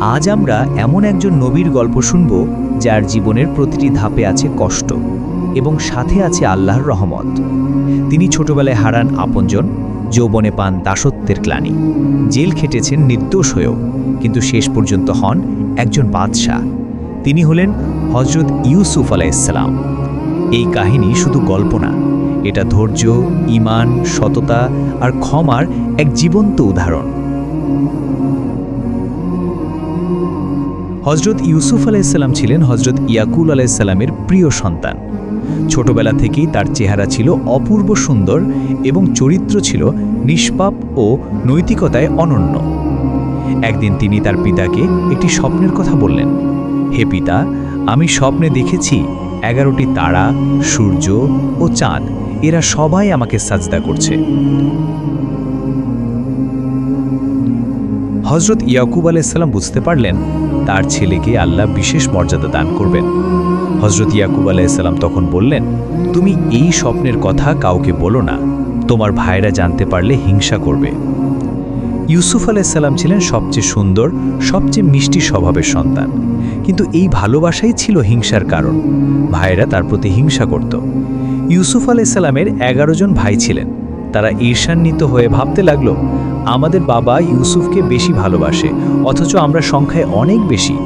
আজ আমরা এমন একজন নবীর গল্প শুনব যার জীবনের প্রতিটি ধাপে আছে কষ্ট এবং সাথে আছে আল্লাহর রহমত। তিনি ছোটবেলায় হারান আপনজন, যৌবনে পান দাসত্বের গ্লানি জেল খেটেছেন নির্দোষ হয়েও, কিন্তু শেষ পর্যন্ত হন একজন বাদশাহ। তিনি হলেন হজরত ইউসুফ আলাইসালাম এই কাহিনী শুধু গল্প না, এটা ধৈর্য ইমান সততা আর ক্ষমার এক জীবন্ত উদাহরণ। হজরত ইউসুফ আলাইসাল্লাম ছিলেন হজরত ইয়াকুল আলাইসাল্লামের প্রিয় সন্তান। ছোটবেলা থেকেই তার চেহারা ছিল অপূর্ব সুন্দর এবং চরিত্র ছিল নিষ্পাপ ও নৈতিকতায় অনন্য। একদিন তিনি তার পিতাকে একটি স্বপ্নের কথা বললেন, হে পিতা, আমি স্বপ্নে দেখেছি এগারোটি তারা, সূর্য ও চাঁদ। এরা সবাই আমাকে সাজদা করছে। হজরত ইয়াকুব আলাইসাল্লাম বুঝতে পারলেন তার ছেলেকে আল্লাহ বিশেষ মর্যাদা দান করবেন। হজরত ইয়াকুব আলাইসাল্লাম তখন বললেন, তুমি এই স্বপ্নের কথা কাউকে বলো না। তোমার ভাইরা জানতে পারলে হিংসা করবে। ইউসুফ আলাইসাল্লাম ছিলেন সবচেয়ে সুন্দর, সবচেয়ে মিষ্টি স্বভাবের সন্তান। কিন্তু এই ভালোবাসাই ছিল হিংসার কারণ। ভাইরা তার প্রতি হিংসা করত। ইউসুফ আলাইসাল্লামের এগারো জন ভাই ছিলেন। তারা ঈর্ষান্বিত হয়ে ভাবতে লাগল, আমাদের বাবা ইউসুফকে বেশি ভালোবাসে, অথচ আমরা সংখ্যায় অনেক বেশি।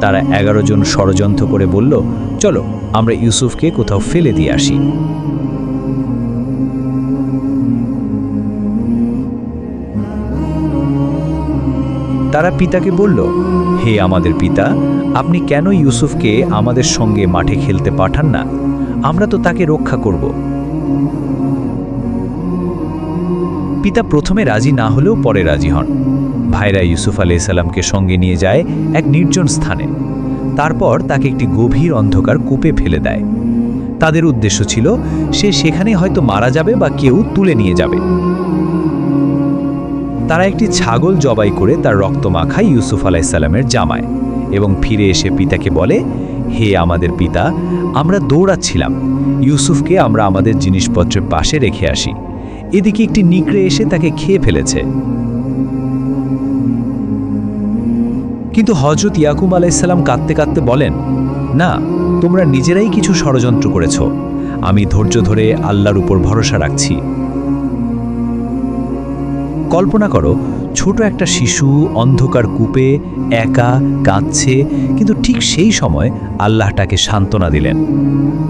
তারা এগারো জন ষড়যন্ত্র করে বলল, চলো, আমরা ইউসুফকে কোথাও ফেলে দিয়ে আসি। তারা পিতাকে বলল, হে আমাদের পিতা, আপনি কেন ইউসুফকে আমাদের সঙ্গে মাঠে খেলতে পাঠান না? আমরা তো তাকে রক্ষা করব। পিতা প্রথমে রাজি না হলেও পরে রাজি হন। ভাইরা ইউসুফ আলি সাল্লামকে সঙ্গে নিয়ে যায় এক নির্জন স্থানে। তারপর তাকে একটি গভীর অন্ধকার কূপে ফেলে দেয়। তাদের উদ্দেশ্য ছিল, সে সেখানে হয়তো মারা যাবে বা কেউ তুলে নিয়ে যাবে। তারা একটি ছাগল জবাই করে তার রক্ত মাখায় ইউসুফ আলাইসাল্লামের জামায় এবং ফিরে এসে পিতাকে বলে, হে আমাদের পিতা, আমরা দৌড়াচ্ছিলাম। ইউসুফকে আমরা আমাদের জিনিসপত্রের পাশে রেখে আসি। এদিকে একটি নিকড়ে এসে তাকে খেয়ে ফেলেছে। কিন্তু হজরত ইয়াকুম আলাইসাল্লাম কাঁদতে কাঁদতে বলেন, না, তোমরা নিজেরাই কিছু ষড়যন্ত্র করেছ। আমি ধৈর্য ধরে আল্লাহর উপর ভরসা রাখছি। কল্পনা করো ছোট একটা শিশু অন্ধকার কূপে একা কাঁদছে, কিন্তু ঠিক সেই সময় আল্লাহ তাকে সান্ত্বনা দিলেন।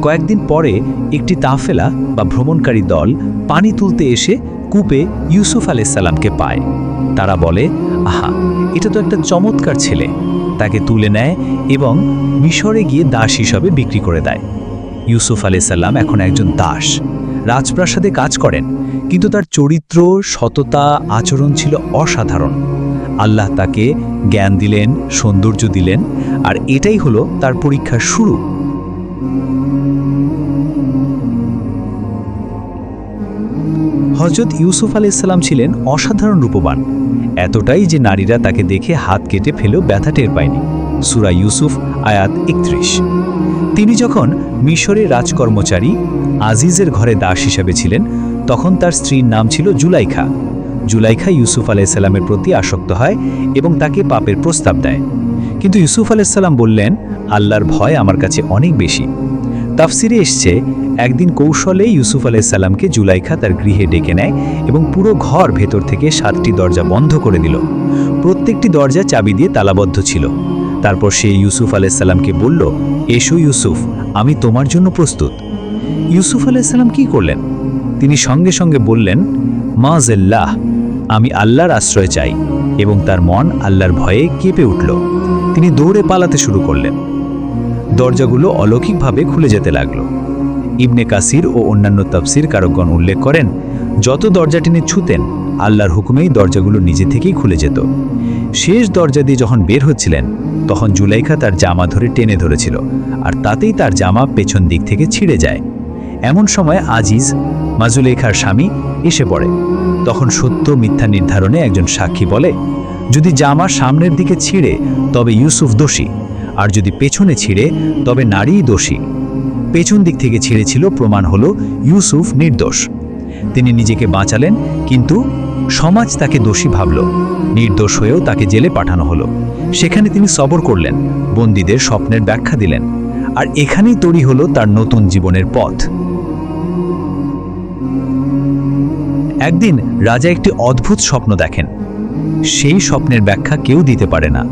কয়েকদিন পরে একটি তাফেলা বা ভ্রমণকারী দল পানি তুলতে এসে কূপে ইউসুফ আলাইসাল্লামকে পায়। তারা বলে, আহা, এটা তো একটা চমৎকার ছেলে। তাকে তুলে নেয় এবং মিশরে গিয়ে দাস হিসাবে বিক্রি করে দেয়। ইউসুফ আলাইসাল্লাম এখন একজন দাস। রাজপ্রাসাদে কাজ করেন, কিন্তু তার চরিত্র, সততা, আচরণ ছিল অসাধারণ। আল্লাহ তাকে জ্ঞান দিলেন, সৌন্দর্য দিলেন, আর এটাই হলো তার পরীক্ষার শুরু। হজরত ইউসুফ আলাইসাল্লাম ছিলেন অসাধারণ রূপবান। এতটাই যে নারীরা তাকে দেখে হাত কেটে ফেলেও ব্যথা টের পায়নি। সুরা ইউসুফ, আয়াত একত্রিশ। তিনি যখন মিশরের রাজকর্মচারী আজিজের ঘরে দাস হিসাবে ছিলেন, তখন তার স্ত্রীর নাম ছিল জুলাইখা। জুলাইখা ইউসুফ আলাইসাল্লামের প্রতি আসক্ত হয় এবং তাকে পাপের প্রস্তাব দেয়। কিন্তু ইউসুফ আলাইসাল্লাম বললেন, আল্লাহর ভয় আমার কাছে অনেক বেশি। তাফসিরে এসছে, একদিন কৌশলে ইউসুফ আলাইসাল্লামকে জুলাইখা তার গৃহে ডেকে নেয় এবং পুরো ঘর ভেতর থেকে সাতটি দরজা বন্ধ করে দিল। প্রত্যেকটি দরজা চাবি দিয়ে তালাবদ্ধ ছিল। তারপর সে ইউসুফ আলাইসাল্লামকে বলল, এসো ইউসুফ, আমি তোমার জন্য প্রস্তুত। ইউসুফ আলাইসাল্লাম কি করলেন? তিনি সঙ্গে সঙ্গে বললেন মাজেল্লাহ আমি আল্লাহর আশ্রয় চাই এবং তার মন আল্লাহর ভয়ে কেঁপে উঠল। তিনি দৌড়ে পালাতে শুরু করলেন। দরজাগুলো অলৌকিকভাবে খুলে যেতে লাগল। ইবনে কাসির ও অন্যান্য তফসির কারকগণ উল্লেখ করেন, যত দরজা টেনে ছুতেন, আল্লাহর হুকুমেই দরজাগুলো নিজে থেকেই খুলে যেত। শেষ দরজা দিয়ে যখন বের হচ্ছিলেন, তখন জুলাইখা তার জামা ধরে টেনে ধরেছিল, আর তাতেই তার জামা পেছন দিক থেকে ছিঁড়ে যায়। এমন সময় আজিজ, মাজুলেখার স্বামী, এসে পড়ে। তখন সত্য মিথ্যা নির্ধারণে একজন সাক্ষী বলে, যদি জামা সামনের দিকে ছিঁড়ে, তবে ইউসুফ দোষী। আর যদি পেছনে ছিঁড়ে, তবে নারীই দোষী। পেছন দিক থেকে ছিঁড়েছিল প্রমাণ হল ইউসুফ নির্দোষ। তিনি নিজেকে বাঁচালেন, কিন্তু সমাজ তাকে দোষী ভাবল। নির্দোষ হয়েও তাকে জেলে পাঠানো হলো। সেখানে তিনি সবর করলেন, বন্দীদের স্বপ্নের ব্যাখ্যা দিলেন। আর এখানেই তৈরি হলো তার নতুন জীবনের পথ। একদিন রাজা একটি অদ্ভুত স্বপ্ন দেখেন। সেই স্বপ্নের ব্যাখ্যা কেউ দিতে পারে না।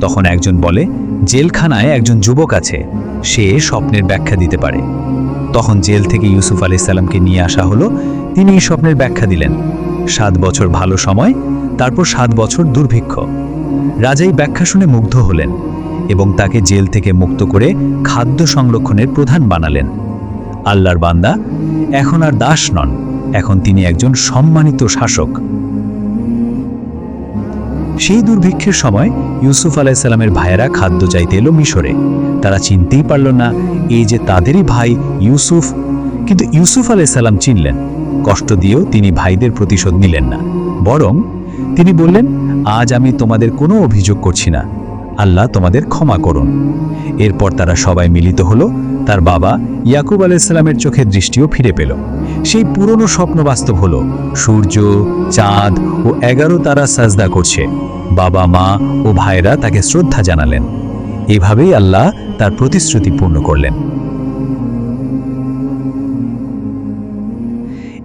তখন একজন বলে, জেলখানায় একজন যুবক আছে। সে স্বপ্নের ব্যাখ্যা দিতে পারে। তখন জেল থেকে ইউসুফ আলাইসাল্লামকে নিয়ে আসা হলো। তিনি এই স্বপ্নের ব্যাখ্যা দিলেন। সাত বছর ভালো সময়, তারপর সাত বছর দুর্ভিক্ষ। রাজাই ব্যাখ্যা শুনে মুগ্ধ হলেন এবং তাকে জেল থেকে মুক্ত করে খাদ্য সংরক্ষণের প্রধান বানালেন। আল্লাহর বান্দা এখন আর দাস নন। এখন তিনি একজন সম্মানিত শাসক। সেই দুর্ভিক্ষের সময় ইউসুফ আলাইসাল্লামের ভাইয়েরা খাদ্য চাইতে এলো মিশরে। তারা চিনতেই পারল না এই যে তাদেরই ভাই ইউসুফ। কিন্তু ইউসুফ আলাইসাল্লাম চিনলেন, কষ্ট দিয়েও তিনি ভাইদের প্রতিশোধ নিলেন না। বরং তিনি বললেন, আজ আমি তোমাদের কোনো অভিযোগ করছি না। আল্লাহ তোমাদের ক্ষমা করুন। এরপর তারা সবাই মিলিত হলো, তার বাবা ইয়াকুব আলাইসাল্লামের চোখের দৃষ্টিও ফিরে পেল। সেই পুরনো স্বপ্ন বাস্তব হলো। সূর্য, চাঁদ ও এগারো তারা সাজদা করছে। বাবা, মা ও ভাইরা তাকে শ্রদ্ধা জানালেন। এভাবেই আল্লাহ তার প্রতিশ্রুতি পূর্ণ করলেন।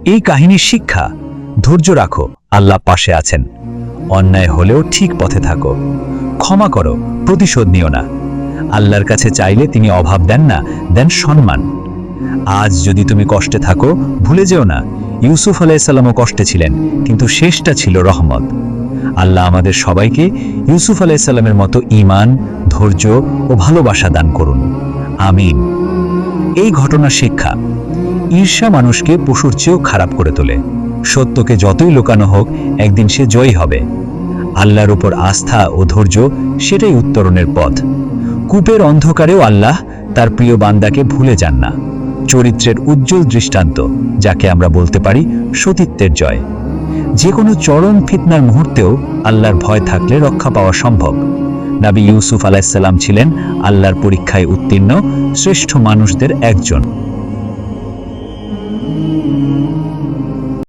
এই কাহিনীর শিক্ষা, ধৈর্য রাখো, আল্লাহ পাশে আছেন। অন্যায় হলেও ঠিক পথে থাকো। ক্ষমা করো, প্রতিশোধ নিও না। আল্লাহর কাছে চাইলে তিনি অভাব দেন না, দেন সম্মান। আজ যদি তুমি কষ্টে থাকো, ভুলে যেও না। ইউসুফ আলাইসাল্লামও কষ্টে ছিলেন, কিন্তু শেষটা ছিল রহমত। আল্লাহ আমাদের সবাইকে ইউসুফ আলাইসাল্লামের মতো ঈমান, ধৈর্য ও ভালোবাসা দান করুন। আমিন। এই ঘটনার শিক্ষা, ঈর্ষা মানুষকে পশুর চেয়েও খারাপ করে তোলে। সত্যকে যতই লোকানো হোক, একদিন সে জয়ী হবে। আল্লাহর উপর আস্থা ও ধৈর্য, সেটাই উত্তরণের পথ। কূপের অন্ধকারেও আল্লাহ তার প্রিয় বান্দাকে ভুলে যান না। চরিত্রের উজ্জ্বল দৃষ্টান্ত, যাকে আমরা বলতে পারি সতীত্বের জয়। যে কোনো চরম ফিতনার মুহূর্তেও আল্লাহর ভয় থাকলে রক্ষা পাওয়া সম্ভব। নাবি ইউসুফ আলাইসাল্লাম ছিলেন আল্লাহর পরীক্ষায় উত্তীর্ণ, শ্রেষ্ঠ মানুষদের একজন।